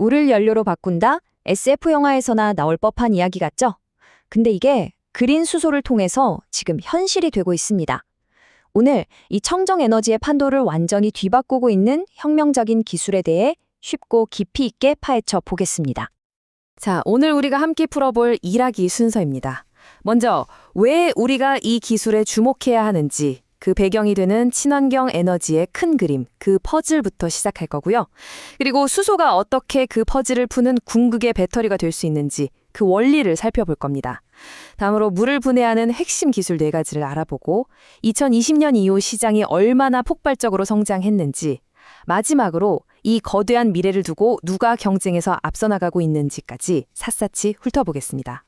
물을 연료로 바꾼다? SF 영화에서나 나올 법한 이야기 같죠? 근데 이게 그린 수소를 통해서 지금 현실이 되고 있습니다. 오늘 이 청정 에너지의 판도를 완전히 뒤바꾸고 있는 혁명적인 기술에 대해 쉽고 깊이 있게 파헤쳐 보겠습니다. 자, 오늘 우리가 함께 풀어볼 일하기 순서입니다. 먼저, 왜 우리가 이 기술에 주목해야 하는지, 그 배경이 되는 친환경 에너지의 큰 그림, 그 퍼즐부터 시작할 거고요. 그리고 수소가 어떻게 그 퍼즐을 푸는 궁극의 배터리가 될 수 있는지, 그 원리를 살펴볼 겁니다. 다음으로 물을 분해하는 핵심 기술 네 가지를 알아보고, 2020년 이후 시장이 얼마나 폭발적으로 성장했는지, 마지막으로 이 거대한 미래를 두고 누가 경쟁에서 앞서 나가고 있는지까지 샅샅이 훑어보겠습니다.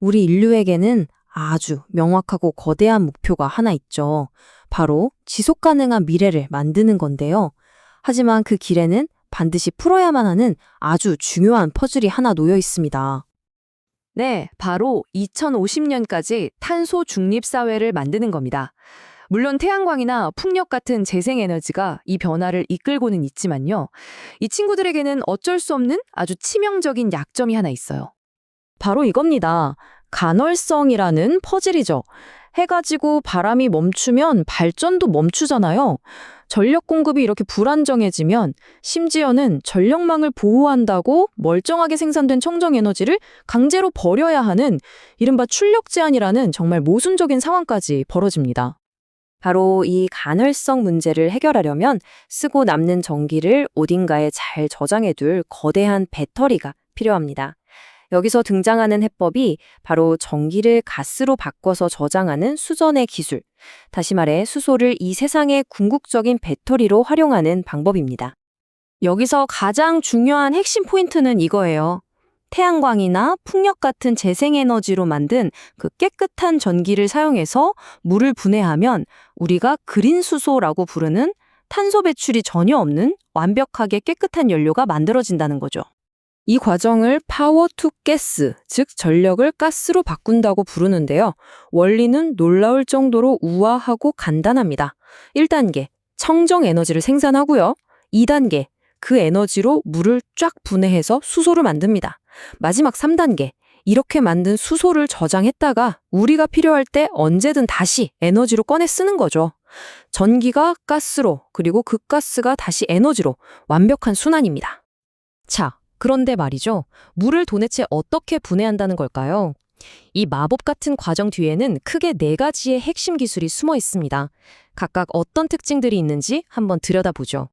우리 인류에게는 아주 명확하고 거대한 목표가 하나 있죠. 바로 지속 가능한 미래를 만드는 건데요. 하지만 그 길에는 반드시 풀어야만 하는 아주 중요한 퍼즐이 하나 놓여 있습니다. 네, 바로 2050년까지 탄소 중립 사회를 만드는 겁니다. 물론 태양광이나 풍력 같은 재생에너지가 이 변화를 이끌고는 있지만요. 이 친구들에게는 어쩔 수 없는 아주 치명적인 약점이 하나 있어요. 바로 이겁니다. 간헐성이라는 퍼즐이죠. 해가 지고 바람이 멈추면 발전도 멈추잖아요. 전력 공급이 이렇게 불안정해지면 심지어는 전력망을 보호한다고 멀쩡하게 생산된 청정 에너지를 강제로 버려야 하는 이른바 출력 제한이라는 정말 모순적인 상황까지 벌어집니다. 바로 이 간헐성 문제를 해결하려면 쓰고 남는 전기를 어딘가에 잘 저장해둘 거대한 배터리가 필요합니다. 여기서 등장하는 해법이 바로 전기를 가스로 바꿔서 저장하는 수전의 기술, 다시 말해 수소를 이 세상의 궁극적인 배터리로 활용하는 방법입니다. 여기서 가장 중요한 핵심 포인트는 이거예요. 태양광이나 풍력 같은 재생에너지로 만든 그 깨끗한 전기를 사용해서 물을 분해하면 우리가 그린 수소라고 부르는 탄소 배출이 전혀 없는 완벽하게 깨끗한 연료가 만들어진다는 거죠. 이 과정을 파워 투 가스, 즉 전력을 가스로 바꾼다고 부르는데요. 원리는 놀라울 정도로 우아하고 간단합니다. 1단계, 청정 에너지를 생산하고요. 2단계, 그 에너지로 물을 쫙 분해해서 수소를 만듭니다. 마지막 3단계, 이렇게 만든 수소를 저장했다가 우리가 필요할 때 언제든 다시 에너지로 꺼내 쓰는 거죠. 전기가 가스로, 그리고 그 가스가 다시 에너지로 완벽한 순환입니다. 자, 그런데 말이죠. 물을 도대체 어떻게 분해한다는 걸까요? 이 마법 같은 과정 뒤에는 크게 네 가지의 핵심 기술이 숨어 있습니다. 각각 어떤 특징들이 있는지 한번 들여다보죠.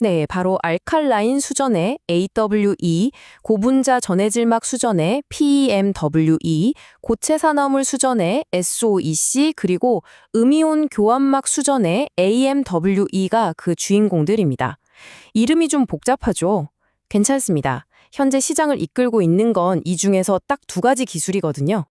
네, 바로 알칼라인 수전의 AWE, 고분자 전해질막 수전의 PEMWE, 고체 산화물 수전의 SOEC, 그리고 음이온 교환막 수전의 AMWE가 그 주인공들입니다. 이름이 좀 복잡하죠? 괜찮습니다. 현재 시장을 이끌고 있는 건 이 중에서 딱 두 가지 기술이거든요.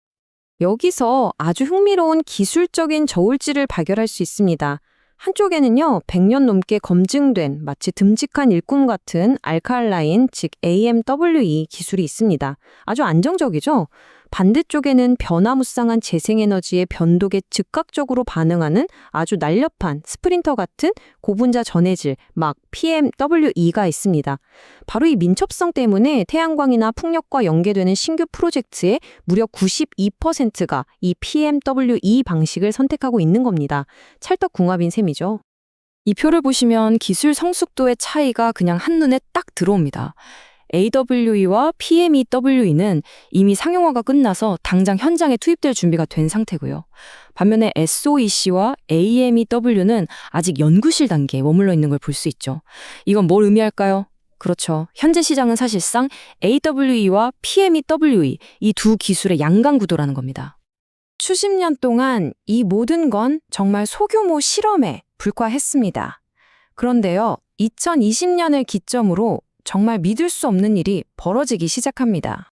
여기서 아주 흥미로운 기술적인 저울질을 발견할 수 있습니다. 한쪽에는요, 100년 넘게 검증된 마치 듬직한 일꾼 같은 알칼라인, 즉 AMWE 기술이 있습니다. 아주 안정적이죠? 반대쪽에는 변화무쌍한 재생에너지의 변동에 즉각적으로 반응하는 아주 날렵한 스프린터 같은 고분자 전해질, 막 PMWE가 있습니다. 바로 이 민첩성 때문에 태양광이나 풍력과 연계되는 신규 프로젝트의 무려 92%가 이 PMWE 방식을 선택하고 있는 겁니다. 찰떡궁합인 셈이죠. 이 표를 보시면 기술 성숙도의 차이가 그냥 한눈에 딱 들어옵니다. AWE와 PMEWE는 이미 상용화가 끝나서 당장 현장에 투입될 준비가 된 상태고요. 반면에 SOEC와 AMEW는 아직 연구실 단계에 머물러 있는 걸 볼 수 있죠. 이건 뭘 의미할까요? 그렇죠. 현재 시장은 사실상 AWE와 PMEWE 이 두 기술의 양강 구도라는 겁니다. 수십 년 동안 이 모든 건 정말 소규모 실험에 불과했습니다. 그런데요, 2020년을 기점으로 정말 믿을 수 없는 일이 벌어지기 시작합니다.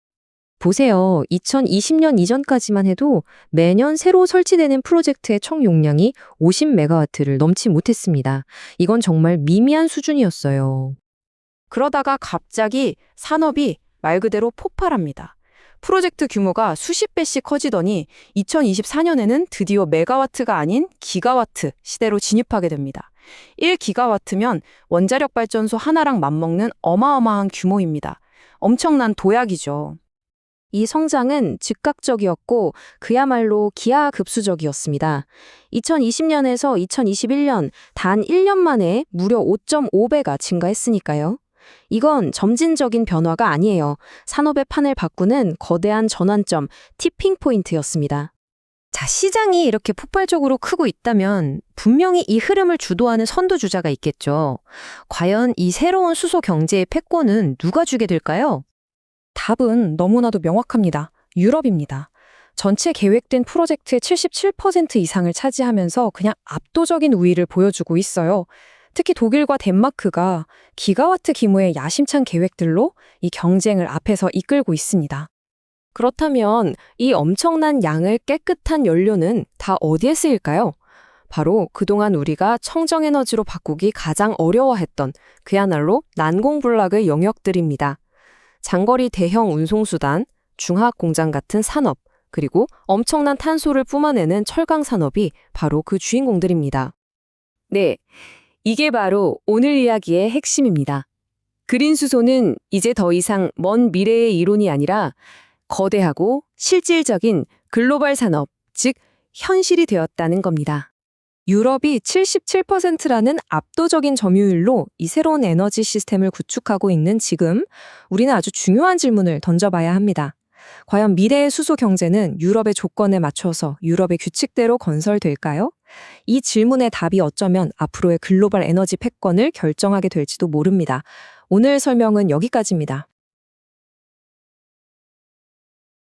보세요. 2020년 이전까지만 해도 매년 새로 설치되는 프로젝트의 총 용량이 50메가와트를 넘지 못했습니다. 이건 정말 미미한 수준이었어요. 그러다가 갑자기 산업이 말 그대로 폭발합니다. 프로젝트 규모가 수십 배씩 커지더니 2024년에는 드디어 메가와트가 아닌 기가와트 시대로 진입하게 됩니다. 1기가와트면 원자력 발전소 하나랑 맞먹는 어마어마한 규모입니다. 엄청난 도약이죠. 이 성장은 즉각적이었고 그야말로 기하급수적이었습니다. 2020년에서 2021년 단 1년 만에 무려 5.5배가 증가했으니까요. 이건 점진적인 변화가 아니에요. 산업의 판을 바꾸는 거대한 전환점, 티핑 포인트였습니다. 자, 시장이 이렇게 폭발적으로 크고 있다면 분명히 이 흐름을 주도하는 선두주자가 있겠죠. 과연 이 새로운 수소 경제의 패권은 누가 주게 될까요? 답은 너무나도 명확합니다. 유럽입니다. 전체 계획된 프로젝트의 77% 이상을 차지하면서 그냥 압도적인 우위를 보여주고 있어요. 특히 독일과 덴마크가 기가와트 규모의 야심찬 계획들로 이 경쟁을 앞에서 이끌고 있습니다. 그렇다면 이 엄청난 양을 깨끗한 연료는 다 어디에 쓰일까요? 바로 그동안 우리가 청정에너지로 바꾸기 가장 어려워했던 그야말로 난공불락의 영역들입니다. 장거리 대형 운송수단, 중화학 공장 같은 산업, 그리고 엄청난 탄소를 뿜어내는 철강 산업이 바로 그 주인공들입니다. 네, 이게 바로 오늘 이야기의 핵심입니다. 그린 수소는 이제 더 이상 먼 미래의 이론이 아니라 거대하고 실질적인 글로벌 산업, 즉 현실이 되었다는 겁니다. 유럽이 77%라는 압도적인 점유율로 이 새로운 에너지 시스템을 구축하고 있는 지금 우리는 아주 중요한 질문을 던져봐야 합니다. 과연 미래의 수소 경제는 유럽의 조건에 맞춰서 유럽의 규칙대로 건설될까요? 이 질문의 답이 어쩌면 앞으로의 글로벌 에너지 패권을 결정하게 될지도 모릅니다. 오늘 설명은 여기까지입니다.